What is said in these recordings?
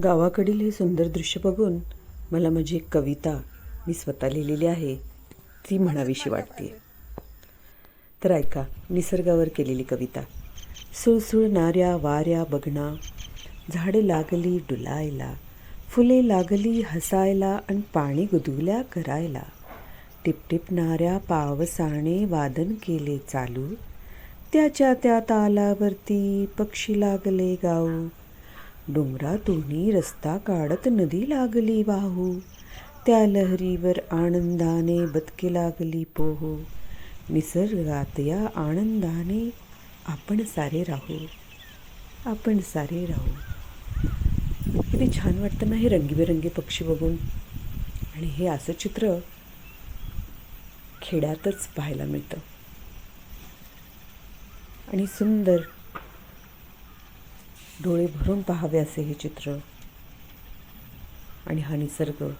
गावाकडील हे सुंदर दृश्य बघून मला माझी एक कविता मी स्वतः लिहिलेली आहे. ती म्हणावीशी वाटते. तर ऐका निसर्गावर केलेली कविता. सुळसुळणाऱ्या वाऱ्या बघणा झाडे लागली डुलायला फुले लागली हसायला आणि पाणी गुदुल्या करायला. टिपटिपणाऱ्या पावसाने वादन केले चालू त्याच्या त्या तालावरती पक्षी लागले गाऊ. डोंगरातूनही रस्ता काढत नदी लागली वाहू. त्या लहरीवर आनंदाने बदके लागली पोहू. निसर्गात या आनंदाने आपण सारे राहू. आपण सारे राहू. किती छान वाटतं ना हे रंगीबेरंगी पक्षी बघून. आणि हे असं चित्र खेड्यातच पाहायला मिळतं. आणि सुंदर डोळे भरून पाहावे असे हे चित्र. आणि हा निसर्ग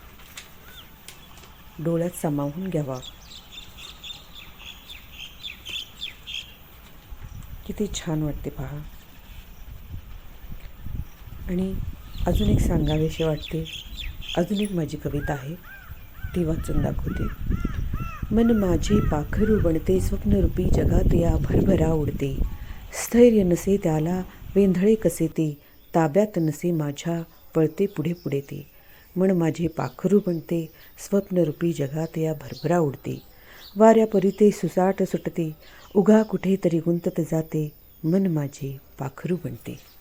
डोळ्यात सामावून घ्यावा. किती छान वाटते पहा. आणि अजून एक सांगावेशी वाटते. अजून एक माझी कविता आहे. ती वाचून दाखवते. मन माझे पाखरू बनते स्वप्नरूपी जगात या भरभरा उडते. स्थैर्य नसे त्याला वेंधळे कसे ते? ताब्यात नसे माझ्या पळते पुढे पुढे ते. मन माझे पाखरू बनते स्वप्नरूपी जगात या भरभरा उडते. वाऱ्या परिते सुसाट सुटते उगा कुठेतरी गुंतत जाते मन माझे पाखरू बनते.